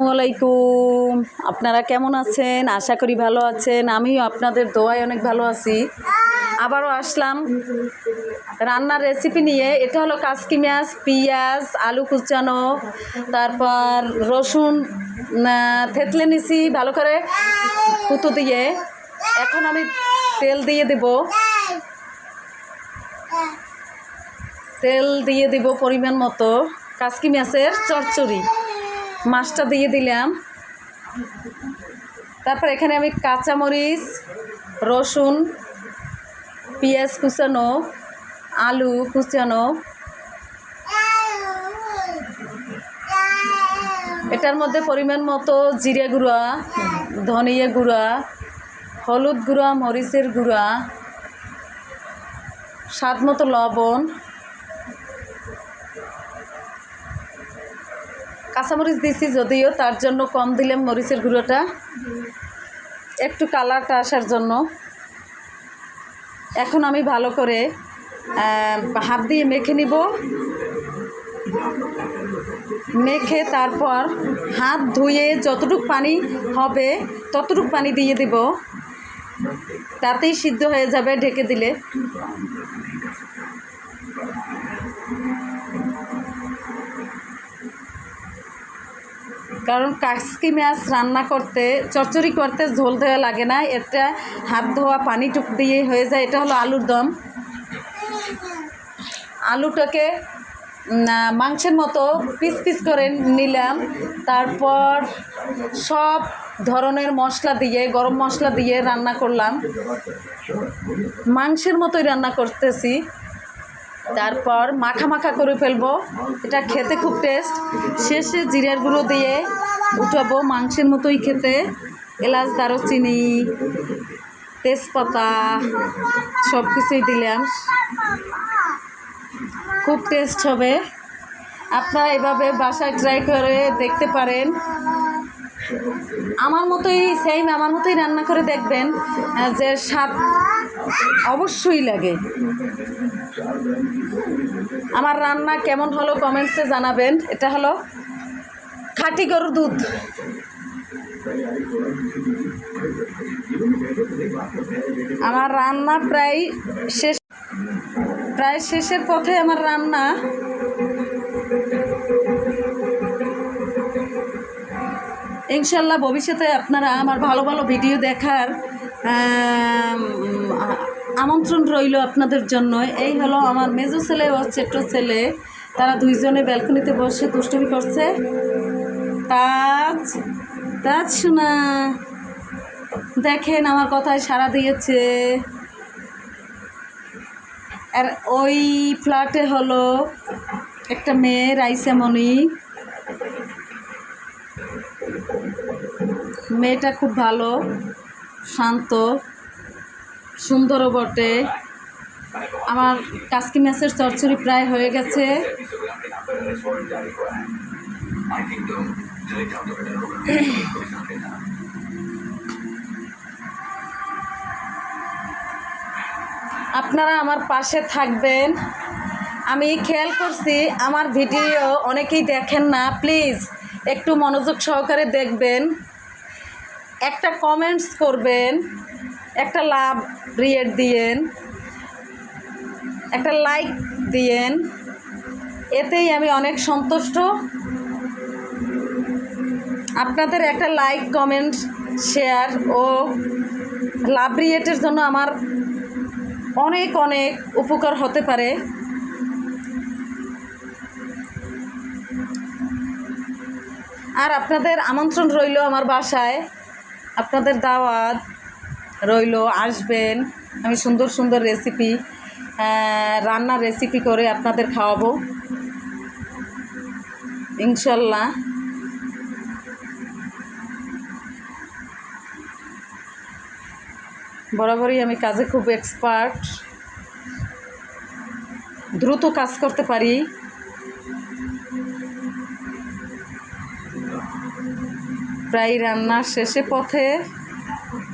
আসসালামাইকুম আপনারা কেমন আছেন? আশা করি ভালো আছেন। আমিও আপনাদের দোয়ায় অনেক ভালো আছি। আবারও আসলাম রান্নার রেসিপি নিয়ে। এটা হলো কাসকি মাছ পেঁয়াজ, আলু কুচানো, তারপর রসুন থেতলে নিছি ভালো করে কুতো দিয়ে। এখন আমি তেল দিয়ে দেব। তেল দিয়ে দিব পরিমাণ মতো কাসকি মাছের চচ্চড়ি। মাছটা দিয়ে দিলাম। তারপর এখানে আমি কাঁচামরিচ, রসুন, পেঁয়াজ কুচানো, আলু কুচানো। এটার মধ্যে পরিমাণ মতো জিরে গুঁড়া, ধনিয়া গুঁড়া, হলুদ গুঁড়া, মরিচের গুঁড়া, স্বাদ মতো লবণ। কাঁচামরিচ দিছি যদিও, তার জন্য কম দিলাম মরিচের গুঁড়োটা। একটু কালারটা আসার জন্য। এখন আমি ভালো করে হাত দিয়ে মেখে নিব। মেখে তারপর হাত ধুয়ে যতটুক পানি হবে ততটুক পানি দিয়ে দিব। তাতেই সিদ্ধ হয়ে যাবে ঢেকে দিলে। কারণ কাসকি মাছ রান্না করতে, চচ্চড়ি করতে ঝোল দেওয়া লাগে না। এটা হাত ধোয়া, পানি টুক দিয়ে হয়ে যায়। এটা হলো আলুর দম। আলুটাকে মাংসের মতো পিস পিস করে নিলাম। তারপর সব ধরনের মশলা দিয়ে, গরম মশলা দিয়ে রান্না করলাম। মাংসের মতোই রান্না করতেছি। তারপর মাখা মাখা করে ফেলব। এটা খেতে খুব টেস্ট শেষে জিরের গুঁড়ো দিয়ে উঠাবো মাংসের মতোই খেতে। এলাচ, দারুচিনি, তেজপাতা সব কিছুই দিলাম। খুব টেস্ট হবে। আপনারা এভাবে বাসায় ট্রাই করে দেখতে পারেন। আমার মতোই সেম আমার মতোই রান্না করে দেখবেন। যে স্বাদ অবশ্যই লাগে। আমার রান্না কেমন হলো কমেন্টসে জানাবেন। এটা হলো খাঁটি গরুর দুধ। আমার রান্না প্রায় শেষ প্রায় শেষের পথে আমার রান্না। ইনশাল্লাহ ভবিষ্যতে আপনারা আমার ভালো ভালো ভিডিও দেখার আমন্ত্রণ রইল আপনাদের জন্য। এই হলো আমার মেজো ছেলে ও ছোট্ট ছেলে। তারা দুইজনে ব্যালকনিতে বসে দুষ্টুমি করছে। তাজ তাজ শোনা দেখেন আমার কথায় সাড়া দিয়েছে। আর ওই ফ্ল্যাটে হলো একটা মেয়ে রাইসামণি মেয়েটা খুব ভালো, শান্ত। সুন্দরও বটে। আমার কাসকি মাছের চচ্চড়ি প্রায় হয়ে গেছে। আপনারা আমার পাশে থাকবেন। আমি খেয়াল করছি আমার ভিডিও অনেকেই দেখেন না। প্লিজ, একটু মনোযোগ সহকারে দেখবেন। একটা কমেন্টস করবেন। একটা লাভ রিয়েট দিয়েন, একটা লাইক দিয়েন, এতেই আমি অনেক সন্তুষ্ট। আপনাদের একটা লাইক, কমেন্ট, শেয়ার ও লাভ রিয়েটের জন্য আমার অনেক অনেক উপকার হতে পারে। আর আপনাদের আমন্ত্রণ রইল আমার বাসায়। আপনাদের দাওয়াত রইল, আসবেন। আমি সুন্দর সুন্দর রেসিপি রান্নার রেসিপি করে আপনাদের খাওয়াবো। ইনশাল্লাহ। বরাবরই আমি কাজে খুব এক্সপার্ট দ্রুত কাজ করতে পারি। প্রায় রান্নার শেষে পথে